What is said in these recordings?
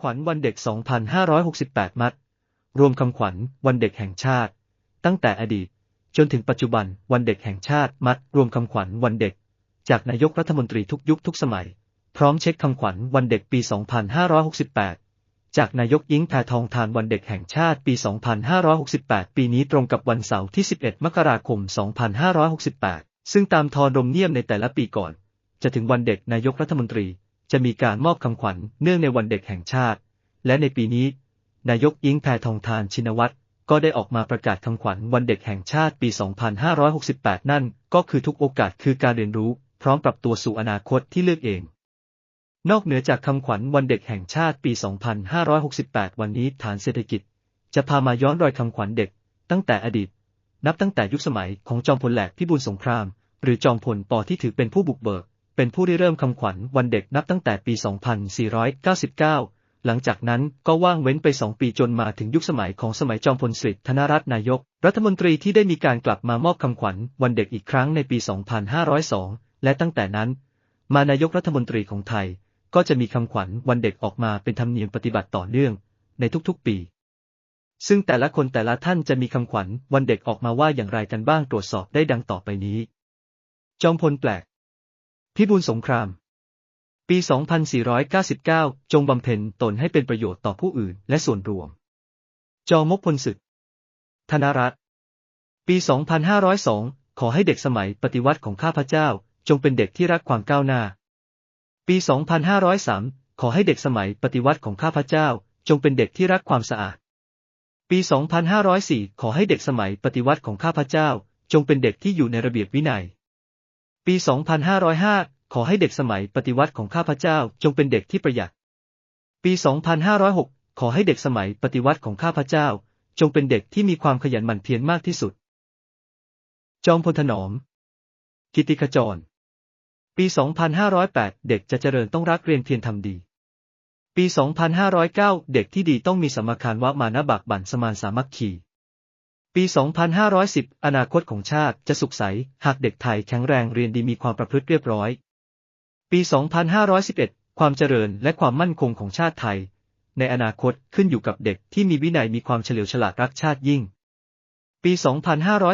ำขวัญวันเด็ก 2568 มัด รวมคำขวัญวันเด็กแห่งชาติ ตั้งแต่อดีต จนถึงปัจจุบันวันเด็กแห่งชาติมัด รวมคำขวัญวันเด็ก จากนายกรัฐมนตรีทุกยุคทุกสมัย พร้อมเช็คคำขวัญวันเด็กปี 2568 จากนายกยิ่งแพทองทานวันเด็กแห่งชาติปี 2568 ปีนี้ตรงกับวันเสาร์ที่ 11 มกราคม 2568 ซึ่งตามทอนรมเนียมในแต่ละปีก่อน จะถึงวันเด็กนายกรัฐมนตรี จะมีการมอบคำขวัญเนื่องในวันเด็กแห่งชาติ และในปีนี้ นายกยิ่งแพทองทานชินวัตรก็ได้ออกมาประกาศคำขวัญวันเด็กแห่งชาติปี 2568 นั่นก็คือทุกโอกาสคือการเรียนรู้ พร้อมปรับตัวสู่อนาคตที่เลือกเอง นอกเหนือจากคำขวัญวันเด็กแห่งชาติปี 2568 วันนี้ฐานเศรษฐกิจ จะพามาย้อนรอยคำขวัญเด็ก ตั้งแต่อดีต นับตั้งแต่ยุคสมัยของจอมพลแหลกพิบูลสงคราม หรือจอมพลปที่ถือเป็นผู้บุกเบิก เป็นผู้ริเริ่มคำขวัญวันเด็กนับตั้งแต่ปี 2499 หลังจากนั้นก็ว่างเว้นไปสองปีจนมาถึงยุคสมัยของสมัยจอมพลสฤษดิ์ธนรัตน์นายก รัฐมนตรีที่ได้มีการกลับมามอบคำขวัญวันเด็กอีกครั้งในปี 2502 และตั้งแต่นั้น มานายกรัฐมนตรีของไทย ก็จะมีคำขวัญวันเด็กออกมาเป็นธรรมเนียมปฏิบัติต่อเนื่อง ในทุกๆปี ซึ่งแต่ละคนแต่ละท่านจะมีคำขวัญวันเด็กออกมาว่าอย่างไรกันบ้างตรวจสอบได้ดังต่อไปนี้ จอมพลแปลก พิบูลสงคราม ปี 2499 จงบำเพ็ญตนให้เป็นประโยชน์ต่อผู้อื่นและส่วนรวม จอมกพลศึก ธนรัตน์ปี 2502 ขอให้เด็กสมัยปฏิวัติของข้าพเจ้า จงเป็นเด็กที่รักความก้าวหน้า ปี 2503 ขอให้เด็กสมัยปฏิวัติของข้าพเจ้า จงเป็นเด็กที่รักความสะอาด ปี 2504 ขอให้เด็กสมัยปฏิวัติของข้าพเจ้า จงเป็นเด็กที่อยู่ในระเบียบวินัย ปี 2505 ขอให้เด็กสมัยปฏิวัติของข้าพเจ้าจงเป็นเด็กที่ประหยัด ปี 2506 ขอให้เด็กสมัยปฏิวัติของข้าพเจ้า จงเป็นเด็กที่มีความขยันหมั่นเพียรมากที่สุด จอมพลถนอม กิติขจร ปี 2508 เด็กจะเจริญต้องรักเรียนเพียรทำดี ปี 2509 เด็กที่ดีต้องมีสมคารวะมานะบักบั่นสมานสามัคคี ปี 2510 อนาคตของชาติจะสุขใส หากเด็กไทยแข็งแรงเรียนดีมีความประพฤติเรียบร้อย ปี 2511 ความเจริญและความมั่นคงของชาติไทย ในอนาคตขึ้นอยู่กับเด็กที่มีวินัยมีความเฉลียวฉลาดรักชาติยิ่ง ปี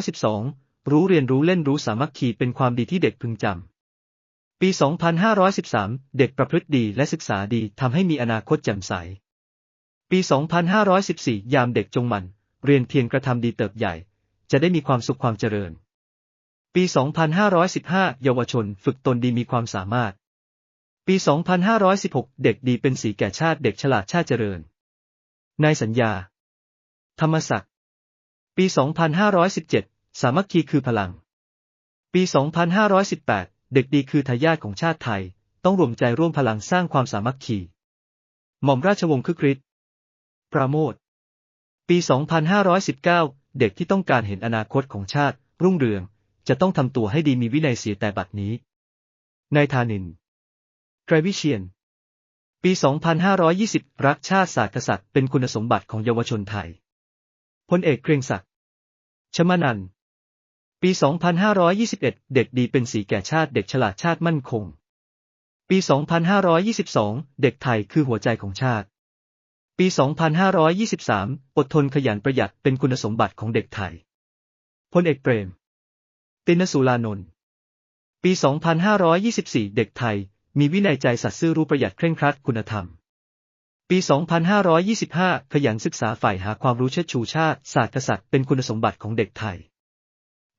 2512 รู้เรียนรู้เล่นรู้สามัคคีเป็นความดีที่เด็กพึงจำ ปี 2513 เด็กประพฤติดีและศึกษาดีทำให้มีอนาคตแจ่มใส ปี 2514 ยามเด็กจงหมั่น เรียนเพียรกระทำดีเติบใหญ่ จะได้มีความสุขความเจริญ ปี 2515 เยาวชนฝึกตนดีมีความสามารถ ปี 2516 เด็กดีเป็นสีแก่ชาติเด็กฉลาดชาติเจริญ นายสัญญา ธรรมศักดิ์ ปี 2517 สามัคคีคือพลัง ปี 2518 เด็กดีคือทายาทของชาติไทย ต้องรวมใจร่วมพลังสร้างความสามัคคี หม่อมราชวงศ์คึกฤทธิ์ ปราโมท ปี 2519 เด็กที่ต้องการเห็นอนาคตของชาติ รุ่งเรือง จะต้องทำตัวให้ดีมีวินัยเสียแต่บัดนี้ นายธานิน ไกรวิเชียน ปี 2520 รักชาติศาสตร์กษัตริย์เป็นคุณสมบัติของเยาวชนไทย พลเอกเกรียงศักดิ์ ชมานัน ปี 2521 เด็กดีเป็นสีแก่ชาติเด็กฉลาดชาติมั่นคง ปี 2522 เด็กไทยคือหัวใจของชาติ ปี 2523 อดทนขยันประหยัดเป็นคุณสมบัติของเด็กไทย พลเอกเปรม ตินสุรานนท์ ปี 2524 เด็กไทย มีวินัยใจสัตย์ซื่อรู้ประหยัดเคร่งครัดคุณธรรม ปี 2525 ขยันศึกษาฝ่ายหาความรู้เชิดชูชาติ ศาสตร์กษัตริย์เป็นคุณสมบัติของเด็กไทย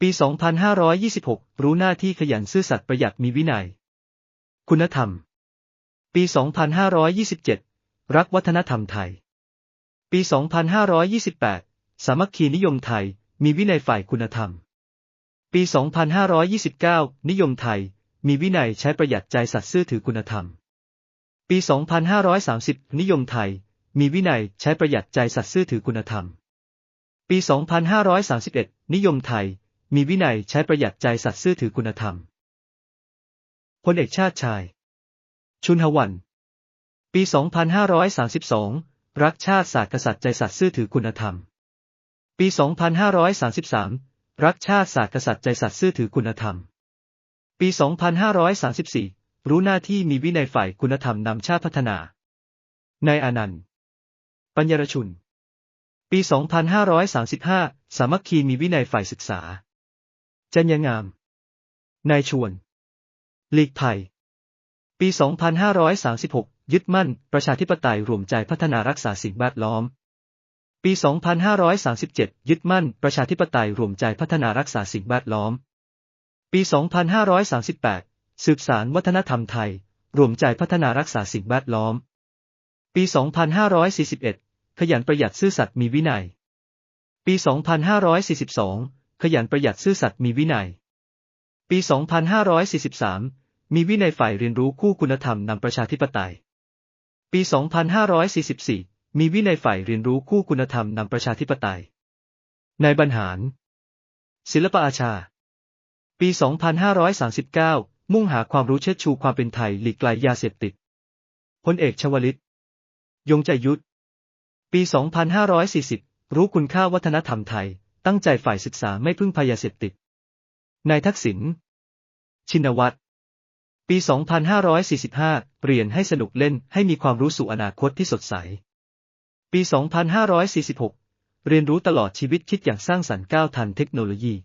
ปี 2526 รู้หน้าที่ขยันซื่อสัตย์ประหยัดมีวินัย คุณธรรม ปี 2527 รักวัฒนธรรมไทย ปี 2528 สามัคคีนิยมไทย มีวินัยฝ่ายคุณธรรม ปี 2529 นิยมไทย มีวินัยใช้ประหยัดใจสัตย์ซื่อถือคุณธรรม ปี 2530 นิยมไทย มีวินัยใช้ประหยัดใจสัตย์ซื่อถือคุณธรรม ปี 2531 นิยมไทย มีวินัยใช้ประหยัดใจสัตย์ซื่อถือคุณธรรมพลเอกชาติชาย ชุนหวัน ปี 2532 รักชาติศาสตร์กษัตริย์ใจสัตย์ซื่อถือคุณธรรม ปี 2533 รักชาติศาสตร์กษัตริย์ใจสัตย์ซื่อถือคุณธรรม ปี 2534 รู้หน้าที่มีวินัยฝ่ายคุณธรรมนำชาติพัฒนานายอนันต์ ปัญญรชุน ปี 2535 สามัคคีมีวินัยฝ่ายศึกษา จัญญงาม นายชวนลีกไผ่ปี 2536 ยึดมั่น ประชาธิปไตยรวมใจพัฒนารักษาสิ่งแวดล้อม ปี 2537 ยึดมั่น ประชาธิปไตยรวมใจพัฒนารักษาสิ่งแวดล้อม ปี 2538 สืบสารวัฒนธรรมไทย รวมใจพัฒนารักษาสิ่งแวดล้อม ปี 2541 ขยันประหยัดซื่อสัตย์มีวินัย ปี 2542 ขยันประหยัดซื่อสัตย์มีวินัย ปี 2543มีวินัยฝ่ายเรียนรู้คู่คุณธรรมนำประชาธิปไตย ปี 2544 มีวินัยฝ่ายเรียนรู้คู่คุณธรรมนำประชาธิปไตย นายบรรหาร ศิลปอาชา ปี 2539 มุ่งหาความรู้เชิดชูความเป็นไทยหลีกไกลยาเสพติด พลเอกชวลิต ยงใจยุทธ ปี 2540 รู้คุณค่าวัฒนธรรมไทย ตั้งใจฝ่ายศึกษาไม่พึ่งพายาเสพติด นายทักษิณ ชินวัตร ปี 2545เรียนให้สนุกเล่นให้มีความรู้สู่อนาคตที่สดใส ปี 2546 เรียนรู้ตลอดชีวิตคิดอย่างสร้างสรรค์ก้าวทันเทคโนโลยี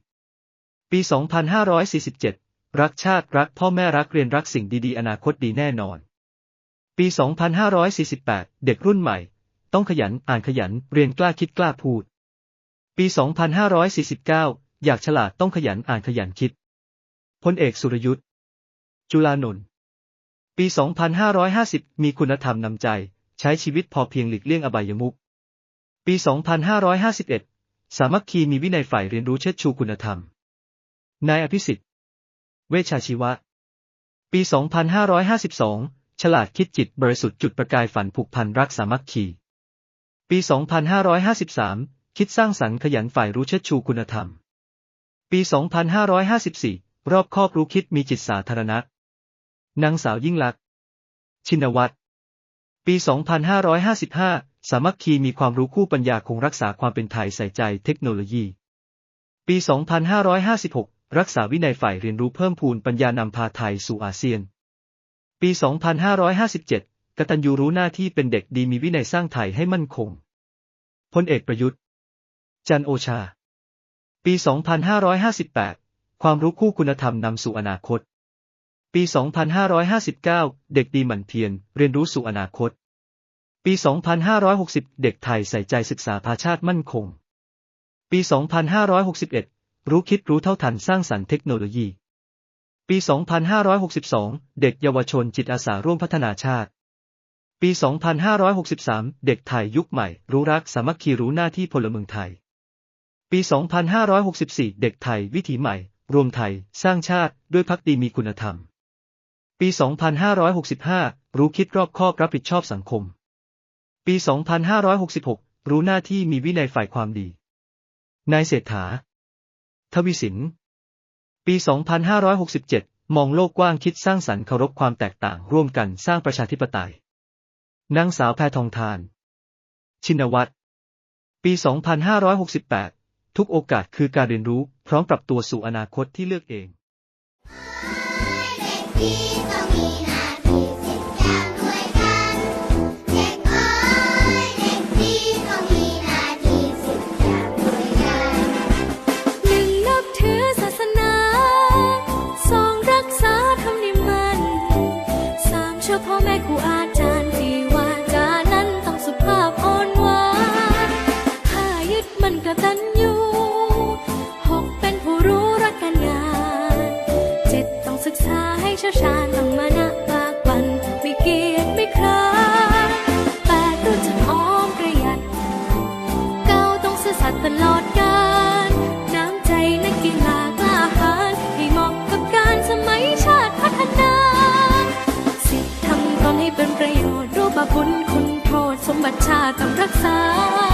ปี 2547 รักชาติรักพ่อแม่รักเรียนรักสิ่งดีๆ อนาคตดีแน่นอน ปี 2548 เด็กรุ่นใหม่ ต้องขยันอ่านขยันเรียนกล้าคิดกล้าพูด ปี 2549 อยากฉลาดต้องขยันอ่านขยันคิดพลเอกสุรยุทธ์ จุลานนท์ปี 2550 มีคุณธรรมนำใจ ใช้ชีวิตพอเพียงหลีกเลี่ยงอบายมุขปี 2551 สามัคคีมีวินัยฝ่ายเรียนรู้เชิดชูคุณธรรม นายอภิสิทธิ์ เวชชาชีวะ ปี 2552 ฉลาดคิดจิตบริสุทธิ์จุดประกายฝันผูกพันรักสามัคคี ปี 2553 คิดสร้างสรรค์ขยันฝ่ายรู้เชิดชูคุณธรรม ปี 2554 รอบครอบรู้คิดมีจิตสาธารณะ นางสาวยิ่งลักษณ์ ชินวัตร ปี 2555 สามัคคีมีความรู้คู่ปัญญาคงรักษาความเป็นไทยใส่ใจเทคโนโลยี ปี 2556 รักษาวินัยฝ่ายเรียนรู้เพิ่มพูนปัญญานำพาไทยสู่อาเซียน ปี 2557 กตัญญูรู้หน้าที่เป็นเด็กดีมีวินัยสร้างไทยให้มั่นคง พลเอกประยุทธ์ จันโอชา ปี 2558 ความรู้คู่คุณธรรมนำสู่อนาคต ปี 2559 เด็กดีหมั่นเพียรเรียนรู้สู่อนาคต ปี 2560 เด็กไทยใส่ใจศึกษาพาชาติมั่นคง ปี 2561 รู้คิดรู้เท่าทันสร้างสรรค์เทคโนโลยี ปี 2562 เด็กเยาวชนจิตอาสาร่วมพัฒนาชาติ ปี 2563 เด็กไทยยุคใหม่ รู้รักสามัคคีรู้หน้าที่พลเมืองไทย ปี 2564 เด็กไทยวิถีใหม่ รวมไทย สร้างชาติด้วยพักดีมีคุณธรรม ปี 2565 รู้คิดรอบคอบรับผิดชอบสังคม ปี 2566 รู้หน้าที่มีวินัยฝ่ายความดี นายเศรษฐา ทวิสิน ปี 2567 มองโลกกว้างคิดสร้างสรรค์เคารพความแตกต่างร่วมกันสร้างประชาธิปไตย นางสาวแพทองทาน ชินวัตร ปี 2568 ทุกโอกาสคือการเรียนรู้พร้อมปรับตัวสู่อนาคตที่เลือกเอง เด็ บาปบุญคุณโทษสมบัติชาติต้องรักษา